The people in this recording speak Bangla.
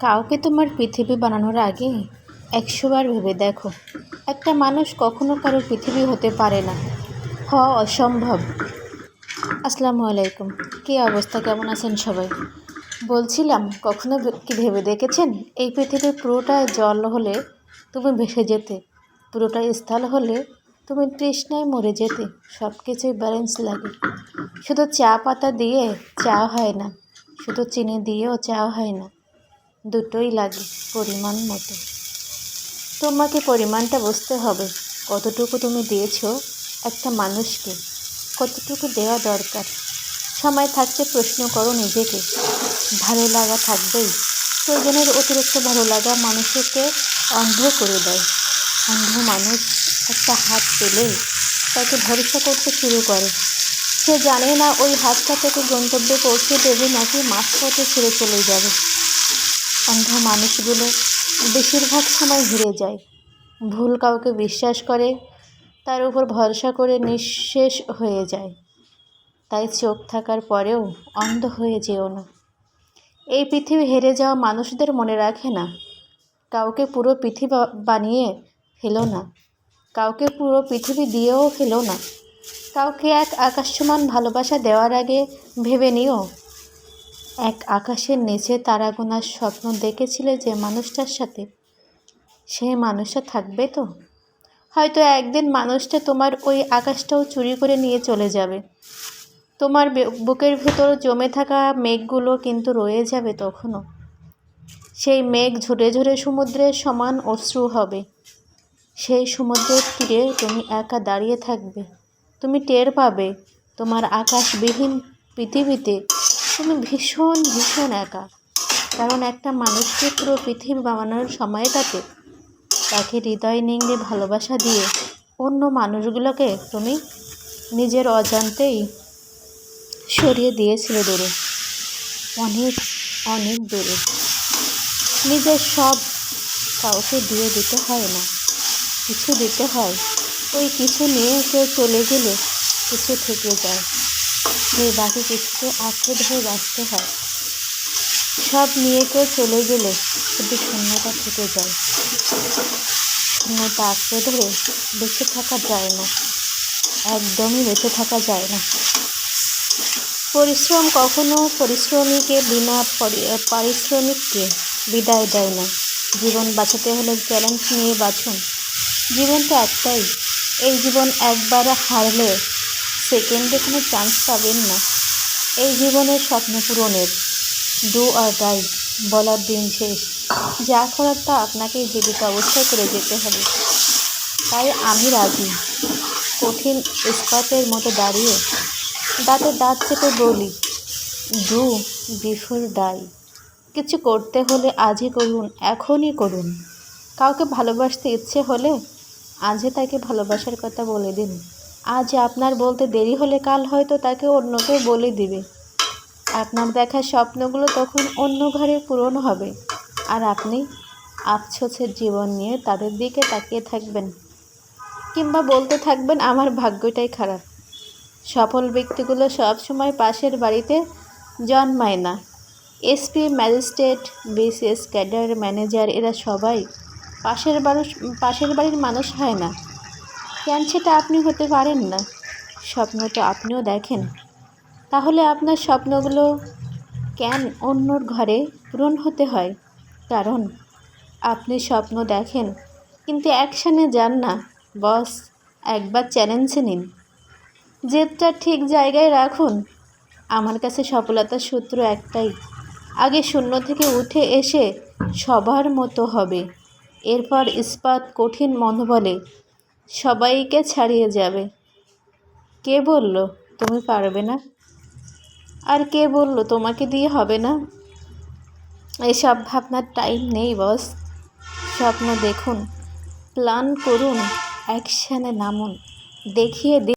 কাউকে তোমার পৃথিবী বানানোর আগে একশোবার ভেবে দেখো। একটা মানুষ কখনো কারোর পৃথিবী হতে পারে না। হওয়া অসম্ভব। আসসালামু আলাইকুম। কী অবস্থা? কেমন আছেন সবাই? বলছিলাম, কখনো কি ভেবে দেখেছেন? এই পৃথিবীর পুরোটা জল হলে তুমি ভেসে যেতে। পুরোটা স্থল হলে তুমি তৃষ্ণায় মরে যেতে। সব কিছুই ব্যালেন্স লাগে। শুধু চা পাতা দিয়ে চা হয় না। শুধু চিনি দিয়েও চা হয় না। দুটোই লাগে পরিমাণ মতো। তোমাকে পরিমাণটা বুঝতে হবে, কতটুকু তুমি দিয়েছ একটা মানুষকে, কতটুকু দেওয়া দরকার। সময় থাকতে প্রশ্ন করো নিজেকে, ভালো লাগা থাকবেই। প্রয়োজনের অতিরিক্ত ভালো লাগা মানুষকে অন্ধ করে দেয়। অন্ধ মানুষ একটা হাত পেলেই তাকে ভরসা করতে শুরু করে। সে জানে না ওই হাতটা থেকে গন্তব্যে পৌঁছে দেবে নাকি মাঝপথে ছেড়ে চলে যাবে। অন্ধ মানুষগুলো বেশিরভাগ সময় হেরে যায়। ভুল কাউকে বিশ্বাস করে, তার উপর ভরসা করে নিঃশেষ হয়ে যায়। তাই চোখ থাকার পরেও অন্ধ হয়ে যেও না। এই পৃথিবী হেরে যাওয়া মানুষদের মনে রাখে না। কাউকে পুরো পৃথিবী বানিয়ে ফেলো না। কাউকে পুরো পৃথিবী দিয়েও ফেলো না। কাউকে এক আকাশসমান ভালোবাসা দেওয়ার আগে ভেবে নিও এক আকাশের নিচে তারা গোনার স্বপ্ন দেখেছিলে যে মানুষটার সাথে? সেই মানুষটা থাকবে তো? হয়তো একদিন মানুষটা তোমার ওই আকাশটাও চুরি করে নিয়ে চলে যাবে। তোমার বুকের ভেতর জমে থাকা মেঘগুলো কিন্তু রয়ে যাবে তখনও। সেই মেঘ ঝরে ঝরে সমুদ্রের সমান অশ্রু হবে। সেই সমুদ্রের তীরে তুমি একা দাঁড়িয়ে থাকবে। তুমি টের পাবে তোমার আকাশবিহীন পৃথিবীতে তুমি ভীষণ ভীষণ একা। কারণ একটা মানুষকে পুরো পৃথিবী বানানোর সময়টাতে তাকে হৃদয় নিংড়ে ভালোবাসা দিয়ে অন্য মানুষগুলোকে তুমি নিজের অজান্তেই সরিয়ে দিয়েছিলে দূরে। অনেক অনেক দূরে। নিজের সব কাউকে দিয়ে দিতে হয় না। কিছু দিতে হয়। ওই কিছু নিয়ে কেউ চলে গেলে কিছু থেকে যায়। সেই বাকি কিছুকে আঁকড়ে ধরে বাঁচতে হয়। সব নিয়ে কেউ চলে গেলে শুধু শূন্যতা থেকে যায়। শূন্যতা আঁকড়ে ধরে বেঁচে থাকা যায় না। একদমই বেঁচে থাকা যায় না। পরিশ্রম কখনো পরিশ্রমীকে বিনা পরি- পারিশ্রমিককে বিদায় দেয় না। জীবন বাঁচাতে হলে চ্যালেঞ্জ নিয়ে বাঁচুন। জীবন তো একটাই। এই জীবন একবার হারলে সেকেন্ডে কোনো চান্স পাবেন না। এই জীবনের স্বপ্ন পূরণের। ডু আর ডাই বলার দিন শেষ। যা করার তা আপনাকেই জীবিত অবস্থায় করে যেতে হবে। তাই আমি রাজি। কঠিন ইস্পাতের মতো দাঁড়িয়ে দাঁতে দাঁত চেপে বলি ডু বিফোর ডাই কিছু করতে হলে আজই করুন, এখনই করুন। কাউকে ভালোবাসতে ইচ্ছে হলে আজই তাকে ভালোবাসার কথা বলে দিন। আজ আপনার বলতে দেরি হলে কাল হয়তো তাকে অন্য কেউ বলে দিবে। আপনার দেখা স্বপ্নগুলো তখন অন্য ঘরে পূরণ হবে। আর আপনি আফসোসের জীবন নিয়ে তাদের দিকে তাকিয়ে থাকবেন। কিংবা বলতে থাকবেন, আমার ভাগ্যটাই খারাপ। সফল ব্যক্তিগুলো সবসময় পাশের বাড়িতে জন্মায় না। SP magistrate, BCS cadre, manager, এরা সবাই পাশের বাড়ি পাশের বাড়ির মানুষ হয় না। কেন সেটা আপনি হতে পারেন না? স্বপ্ন তো আপনিও দেখেন। তাহলে আপনার স্বপ্নগুলো কেন অন্যর ঘরে পূরণ হতে হয়? কারণ আপনি স্বপ্ন দেখেন, কিন্তু অ্যাকশানে যান না। বস, একবার চ্যালেঞ্জে নিন। জেদটা ঠিক জায়গায় রাখুন। আমার কাছে সফলতার সূত্র একটাই। আগে শূন্য থেকে উঠে এসে সবার মতো হবে। এরপর ইস্পাত কঠিন মনোবলে সবাইকে ছাড়িয়ে যাবে। কে বলল, তুমি পারবে না? আর কে বলল, তোমাকে দিয়ে হবে না? এসব ভাবনার টাইম নেই বস স্বপ্ন দেখুন প্ল্যান করুন অ্যাকশানে নামুন, দেখিয়ে